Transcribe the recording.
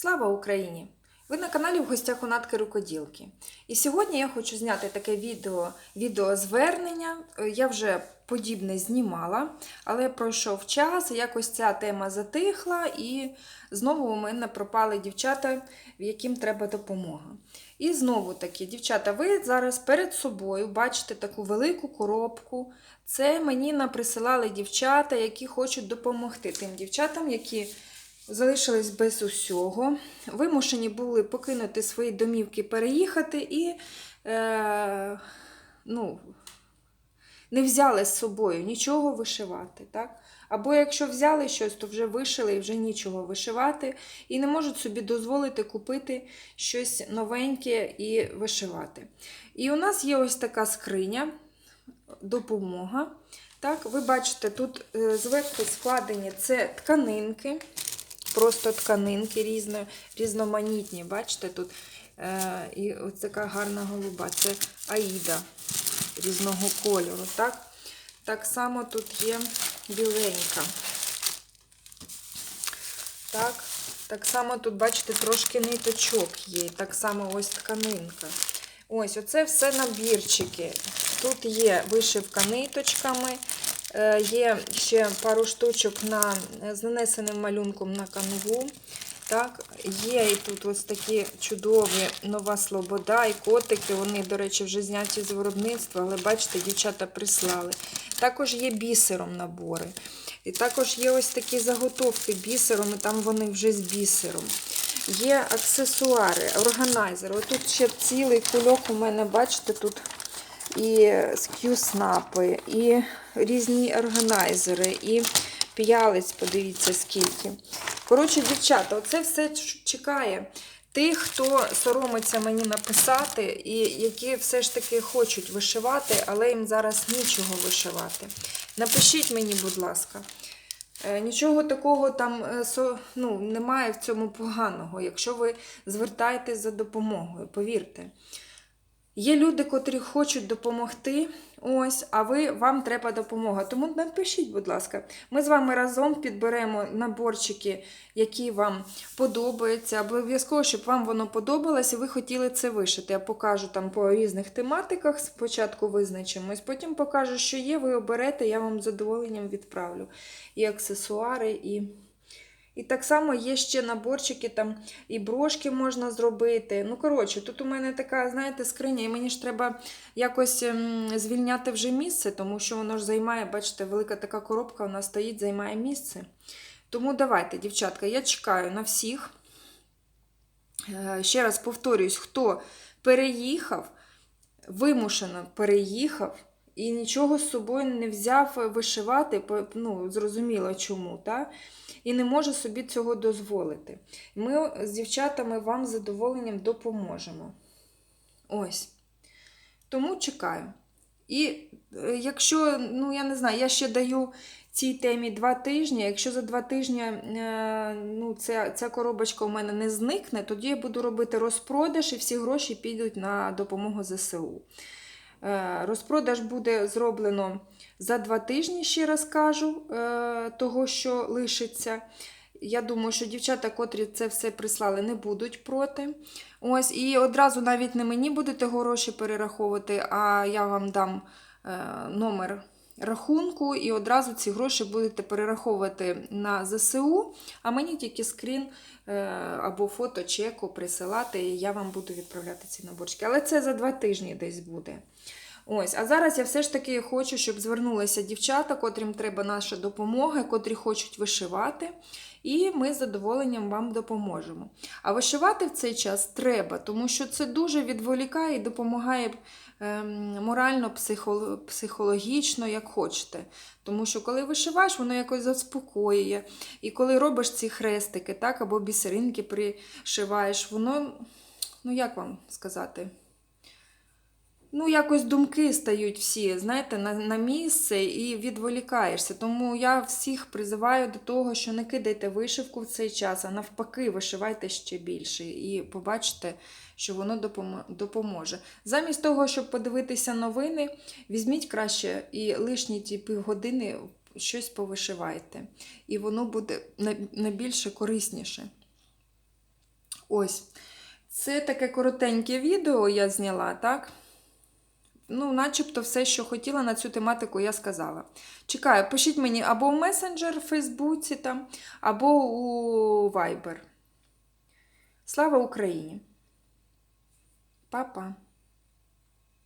Слава Україні! Ви на каналі в гостях у Натки Рукоділки. І сьогодні я хочу зняти таке відео, відеозвернення. Е, Я вже подібне знімала, але пройшов час, якось ця тема затихла, і знову у мене пропали дівчата, яким треба допомога. І знову таки, дівчата, ви зараз перед собою бачите таку велику коробку. Це мені наприсилали дівчата, які хочуть допомогти тим дівчатам, які залишились без усього, вимушені були покинути свої домівки, переїхати і е, ну, не взяли з собою нічого вишивати. Так? Або якщо взяли щось, то вже вишили і вже нічого вишивати, і не можуть собі дозволити купити щось новеньке і вишивати. І у нас є ось така скриня, допомога. Так, ви бачите, тут е, зверху складені це тканинки просто тканинки різно, різноманітні. Бачите, тут е, і ось така гарна голуба. Це аїда різного кольору. Так Так само тут є біленька. Так, так само тут, бачите, трошки ниточок є. Так само ось тканинка. Ось, оце все набірчики. Тут є вишивка ниточками. Е, Є ще пару штучок на, з нанесеним малюнком на канву. Так, Є і тут ось такі чудові нова слобода і котики. Вони, до речі, вже зняті з виробництва, але бачите, дівчата прислали. Також є бісером набори. І також є ось такі заготовки бісером, і там вони вже з бісером. Є аксесуари, органайзери. Отут ще цілий кульок у мене, бачите, тут і ск'юснапи, і різні органайзери, і п'ялиць, подивіться, скільки. Коротше, дівчата, оце все чекає тих, хто соромиться мені написати, і які все ж таки хочуть вишивати, але їм зараз нічого вишивати. Напишіть мені, будь ласка. Е, Нічого такого там е, ну, немає в цьому поганого, якщо ви звертаєтесь за допомогою, повірте. Є люди, котрі хочуть допомогти, ось, а ви вам треба допомога. Тому напишіть, будь ласка, ми з вами разом підберемо наборчики, які вам подобаються. Обов'язково, щоб вам воно подобалося, і ви хотіли це вишити. Я покажу там по різних тематиках. Спочатку визначимось, потім покажу, що є, ви оберете, я вам з задоволенням відправлю. І аксесуари, і. І так само є ще наборчики, там і брошки можна зробити. Ну, коротше, тут у мене така, знаєте, скриня, і мені ж треба якось ем, звільняти вже місце, тому що воно ж займає, бачите, велика така коробка, вона стоїть, займає місце. Тому давайте, дівчатка, я чекаю на всіх. Е, Ще раз повторюсь, хто переїхав, вимушено переїхав. І нічого з собою не взяв вишивати, ну, зрозуміло чому, так? і не може собі цього дозволити. Ми з дівчатами вам з задоволенням допоможемо. Ось. Тому чекаю. І е, якщо, ну я не знаю, я ще даю цій темі два тижні. Якщо за два тижні е, ну, ця, ця коробочка у мене не зникне, тоді я буду робити розпродаж і всі гроші підуть на допомогу ЗСУ. Е, Розпродаж буде зроблено за два тижні, ще раз кажу, е, того, що лишиться. Я думаю, що дівчата, котрі це все прислали, не будуть проти. Ось, І одразу навіть не мені будете гроші перераховувати, а я вам дам е, номер рахунку, і одразу ці гроші будете перераховувати на ЗСУ, а мені тільки скрін е, або фото чеку присилати, і я вам буду відправляти ці наборчики. Але це за два тижні десь буде. Ось, а зараз я все ж таки хочу, щоб звернулися дівчата, котрим треба наша допомога, котрі хочуть вишивати, і ми з задоволенням вам допоможемо. А вишивати в цей час треба, тому що це дуже відволікає і допомагає ем, морально, психологічно, як хочете. Тому що коли вишиваєш, воно якось заспокоює. І коли робиш ці хрестики, так, або бісеринки пришиваєш, воно, ну як вам сказати? Ну, якось думки стають всі, знаєте, на, на місце і відволікаєшся. Тому я всіх призиваю до того, що не кидайте вишивку в цей час, а навпаки, вишивайте ще більше. І побачите, що воно допоможе. Замість того, щоб подивитися новини, візьміть краще і лишні ті півгодини щось повишивайте. І воно буде найбільше корисніше. Ось. Це таке коротеньке відео я зняла, так? Ну, начебто, все, що хотіла на цю тематику, я сказала. Чекаю, пишіть мені або в месенджер в Фейсбуці, там, або у Viber. Слава Україні! Па-па!